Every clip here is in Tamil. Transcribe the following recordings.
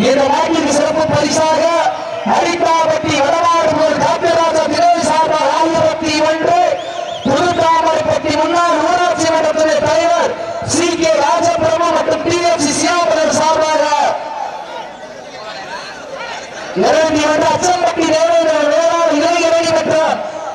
இந்த நாட்டிற்கு சிறப்பு பரிசாக அரித்தாபட்டி வடநாடு முதல் காப்பியராஜா திரவி சார்பாக ஆயிரத்தி ஒன்று புதுத்தாமரைப்பட்டி முன்னாள் ஊராட்சி மன்றத்துடைய தலைவர் சி கே ராஜபிரம மற்றும் டி எம் சி சியாபுரம் சார்பாக நிறைவேற்றி வந்த அச்சம்பட்டி நிறைவேற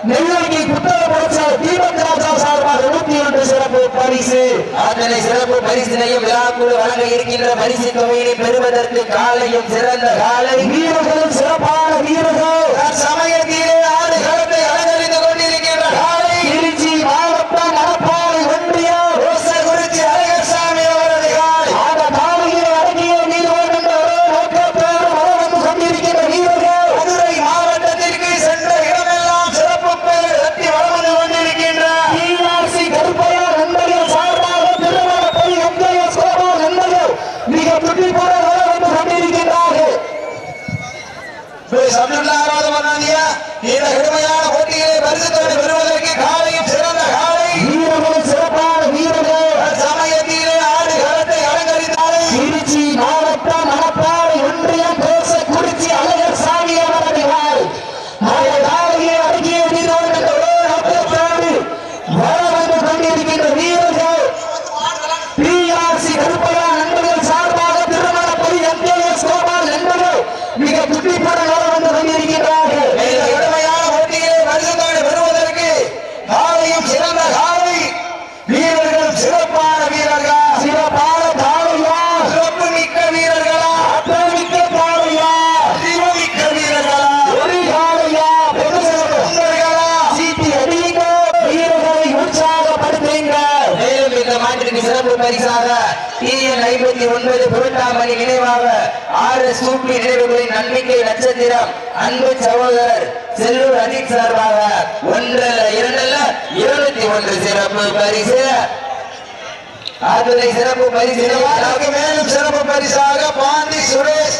நெய்வேலிக்கு புத்தக புரட்சியாளர் தீபக் ராஜா சார்பாக நூத்தி ஒன்று சிறப்பு பரிசு. அதனை சிறப்பு பரிசினையும் விழாக்குழு வழங்க இருக்கின்ற பரிசு தொகையினை பெறுவதற்கு காலையும் சிறந்த காலை. வீரர்களும் சிறப்பான வீரர்கள். சமயத்தில் சமீபத்தில் ஆறாவது வர்ணாதியா இந்த கடுமையான போட்டிகளை பரிசு தொகை பெறுவதற்கு காலையும் சிறந்த கால பரிசாக நினைவாக ஆறு நட்சத்திரம். அன்பு சார்பாக ஒன்று சிறப்பு பரிசு. ஆதுரை சிறப்பு மேலும் சிறப்பு பரிசாக பாண்டி சுரேஷ்.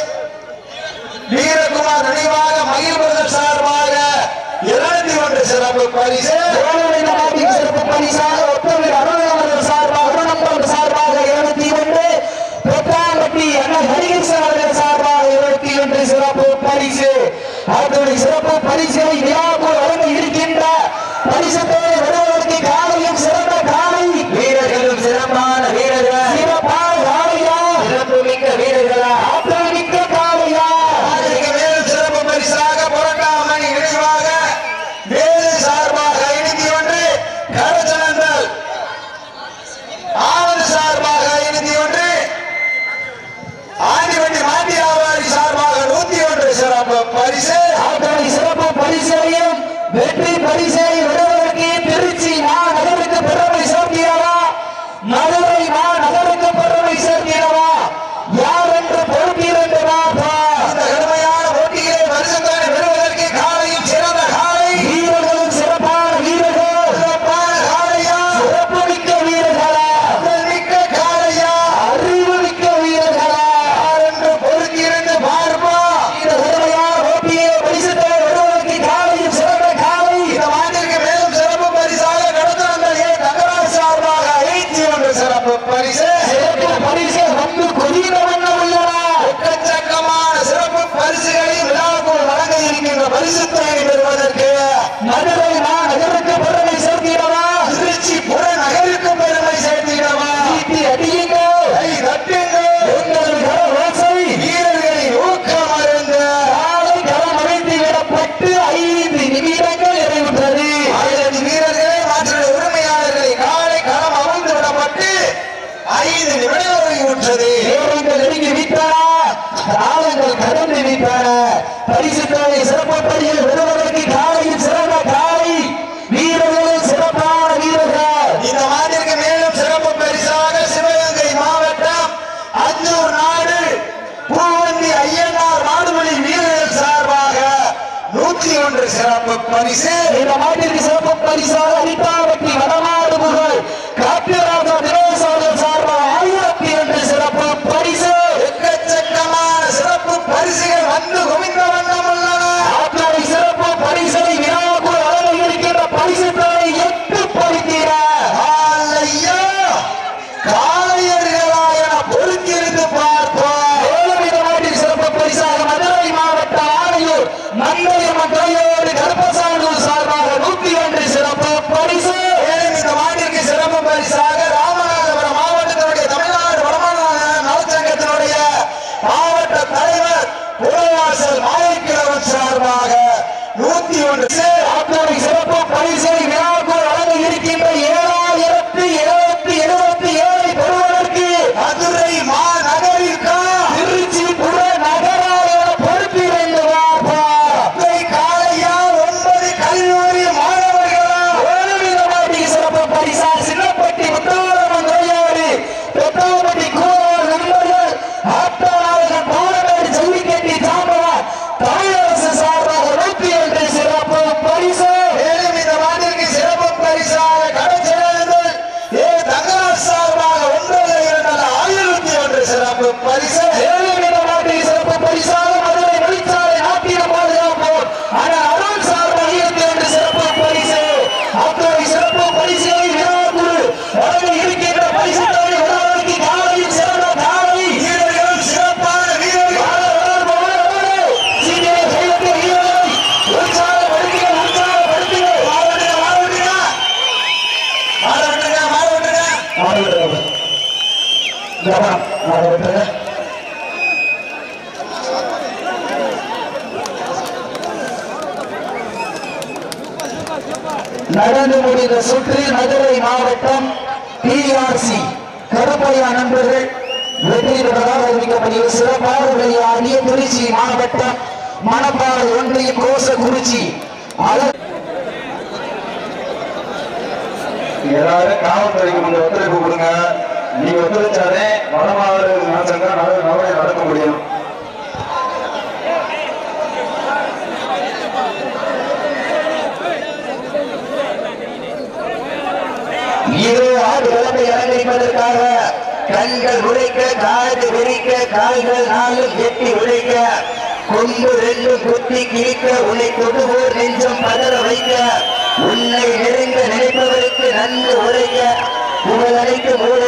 வீரகுமார் நினைவாக மகிழ் சார்பாக இருநூத்தி ஒன்று சிறப்பு பரிசு. சிறப்பு பரிசாக தாளங்கள் கடந்து நிற்பான பரிசுத்தாலை சிறப்பு பணியில் வருவதற்கு காலையில் சிறந்த காலை. வீரர்கள் சிறப்பான வீரர்கள். இந்த மாதிரி மேலும் சிறப்பு பரிசாக சிவகங்கை மாவட்டம் அஞ்சூர் நாடு பூவந்தி ஐயனார் மாடுமொழி வீரர்கள் சார்பாக நூற்றி ஒன்று சிறப்பு பரிசு. இந்த ஆண்டிற்கு சிறப்பு பரிசாக அரிட்டாவட்டி வடமா I see. acontecer. ஜவான் மாவட்ட நடந்து முடிந்த சுற்று மதுரை மாவட்டம் பிஆர்சி கருப்பையா நண்பர்கள் வெற்றி பெற்றதாக அறிவிக்கப்படுகிற சிறப்பாக விளையாடிய திருச்சி மாவட்டம் மணப்பாறை ஒன்றிய கோசகுறிச்சி. எல்லாரும் காவல்துறைக்கு கொஞ்சம் ஒத்துழைப்பு கொடுங்க. நீ ஒத்துழைச்சாலே வடமாறு நினைச்சாங்க நவரை நடக்க முடியும். இரு ஆடு கிளம்பி இறங்கிப்பதற்காக கண்கள் உழைக்க காது விரிக்க கால்கள் நாளும் எட்டி உழைக்க கொண்டு ரெண்டு குத்தி கிழிக்க உன்னை தொடுவோர் நெஞ்சம் பதற வைக்க. உன்னை நெருங்க நினைப்பவருக்கு நன்கு உழைக்க உங்கள் அனைத்து மூல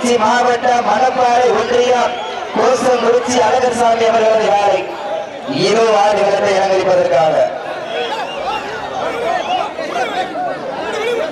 திருச்சி மாவட்ட மணப்பாறை ஒன்றியம் கோசங்குறிச்சி அழகர்சாமி அவர்களது வேலை. இரு ஆண்டுகளுக்கு இறங்கிப்பதற்காக